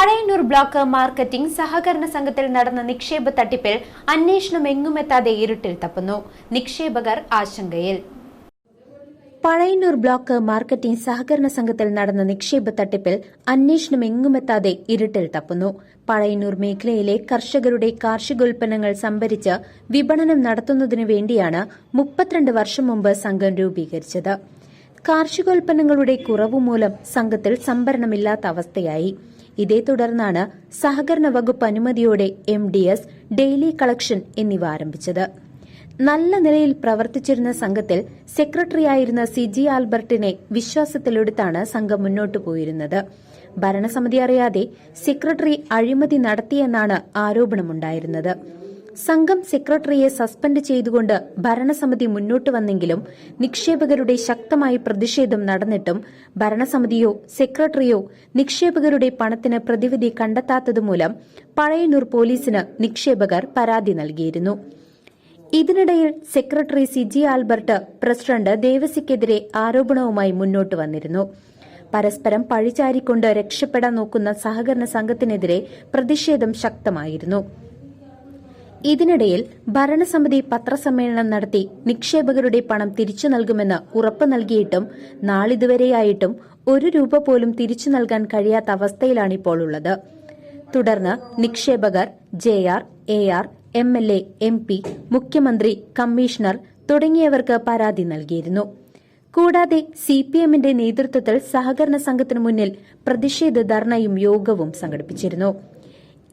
Pazhayannur block marketing സഹകരണ സംഘത്തിൽ നടന്ന നിക്ഷേപ തട്ടിപ്പിൽ അന്വേഷണം എങ്ങുമെത്താതെ ഇരുട്ടിൽ തപ്പുന്നു. നിക്ഷേപകർ ആശങ്കയിൽ. പഴയന്നൂർ ബ്ലോക്ക് മാർക്കറ്റിംഗ് സഹകരണ സംഘത്തിൽ നടന്ന നിക്ഷേപ തട്ടിപ്പിൽ അന്വേഷണം എങ്ങുമെത്താതെ ഇരുട്ടിൽ തപ്പുന്നു. പഴയന്നൂർ മേഖലയിലെ കർഷകരുടെ കാർഷികോൽപ്പന്നങ്ങൾ സംഭരിച്ച് വിപണനം നടത്തുന്നതിനു വേണ്ടിയാണ് മുപ്പത്തിരണ്ട് വർഷം മുമ്പ് സംഘം രൂപീകരിച്ചത്. കാർഷികോൽപ്പന്നങ്ങളുടെ കുറവ് മൂലം സംഘത്തിൽ സംഭരണമില്ലാത്ത അവസ്ഥയായി. ഇതേ തുടർന്നാണ് സഹകരണ വകുപ്പ് അനുമതിയോടെ M D S daily collection എന്നിവ ആരംഭിച്ചത്. നല്ല നിലയിൽ പ്രവർത്തിച്ചിരുന്ന സംഘത്തിൽ സെക്രട്ടറിയായിരുന്ന സി ജി ആൽബർട്ടിനെ വിശ്വാസത്തിലെടുത്താണ് സംഘം മുന്നോട്ടു പോയിരുന്നത്. ഭരണസമിതി അറിയാതെ സെക്രട്ടറി അഴിമതി നടത്തിയെന്നാണ് ആരോപണമുണ്ടായിരുന്നത്. സംഘം സെക്രട്ടറിയെ സസ്പെൻഡ് ചെയ്തുകൊണ്ട് ഭരണസമിതി മുന്നോട്ട് വന്നെങ്കിലും നിക്ഷേപകരുടെ ശക്തമായ പ്രതിഷേധം നടന്നിട്ടും ഭരണസമിതിയോ സെക്രട്ടറിയോ നിക്ഷേപകരുടെ പണത്തിന് പ്രതിവിധി കണ്ടെത്താത്തതുമൂലം പഴയന്നൂർ പോലീസിന് നിക്ഷേപകർ പരാതി നൽകിയിരുന്നു. ഇതിനിടയിൽ സെക്രട്ടറി സിജി ആൽബർട്ട് പ്രസിഡന്റ് ദേവസിക്കെതിരെ ആരോപണവുമായി മുന്നോട്ട് വന്നിരുന്നു. പരസ്പരം പഴിചാരിക്കൊണ്ട് രക്ഷപ്പെടാൻ നോക്കുന്ന സഹകരണ സംഘത്തിനെതിരെ പ്രതിഷേധം ശക്തമായിരുന്നു. ഇതിനിടയിൽ ഭരണസമിതി പത്രസമ്മേളനം നടത്തി നിക്ഷേപകരുടെ പണം തിരിച്ചു നൽകുമെന്ന് ഉറപ്പ് നൽകിയിട്ടും നാളിതുവരെയായിട്ടും ഒരു രൂപ പോലും തിരിച്ചു നൽകാൻ കഴിയാത്ത അവസ്ഥയിലാണിപ്പോൾ ഉള്ളത്. തുടർന്ന് നിക്ഷേപകർ J R A R M L A M P മുഖ്യമന്ത്രി കമ്മീഷണർ തുടങ്ങിയവർക്ക് പരാതി നൽകിയിരുന്നു. കൂടാതെ സി പി എമ്മിന്റെ നേതൃത്വത്തിൽ സഹകരണ സംഘത്തിനു മുന്നിൽ പ്രതിഷേധ ധർണയും യോഗവും സംഘടിപ്പിച്ചിരുന്നു.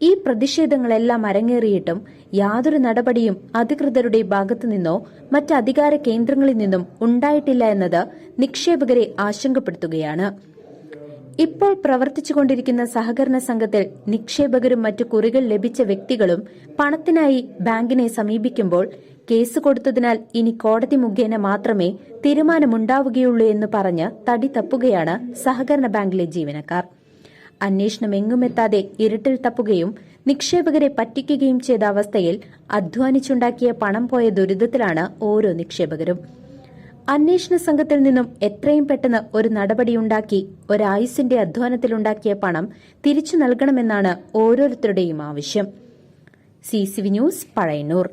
ഈ പ്രതിഷേധങ്ങളെല്ലാം അരങ്ങേറിയിട്ടും യാതൊരു നടപടിയും അധികൃതരുടെ ഭാഗത്തു നിന്നോ മറ്റ് അധികാര കേന്ദ്രങ്ങളിൽ നിന്നും ഉണ്ടായിട്ടില്ല എന്നത് നിക്ഷേപകരെ ആശങ്കപ്പെടുത്തുകയാണ്. ഇപ്പോൾ പ്രവർത്തിച്ചുകൊണ്ടിരിക്കുന്ന സഹകരണ സംഘത്തിൽ നിക്ഷേപകരും മറ്റു കുറികൾ ലഭിച്ച വ്യക്തികളും പണത്തിനായി ബാങ്കിനെ സമീപിക്കുമ്പോൾ കേസ് കൊടുത്തതിനാൽ ഇനി കോടതി മുഖേന മാത്രമേ തീരുമാനമുണ്ടാവുകയുള്ളൂ എന്ന് പറഞ്ഞ് തടി തപ്പുകയാണ് സഹകരണ ബാങ്കിലെ ജീവനക്കാർ. അന്വേഷണം എങ്ങുമെത്താതെ ഇരുട്ടിൽ തപ്പുകയും നിക്ഷേപകരെ പറ്റിക്കുകയും ചെയ്ത അവസ്ഥയിൽ അധ്വാനിച്ചുണ്ടാക്കിയ പണം പോയ ദുരിതത്തിലാണ് ഓരോ നിക്ഷേപകരും. അന്വേഷണ സംഘത്തിൽ നിന്നും എത്രയും പെട്ടെന്ന് ഒരു നടപടിയുണ്ടാക്കി ഒരായുസിന്റെ അധ്വാനത്തിലുണ്ടാക്കിയ പണം തിരിച്ചു നൽകണമെന്നാണ് ഓരോരുത്തരുടെയും ആവശ്യം. C News Pazhayannur.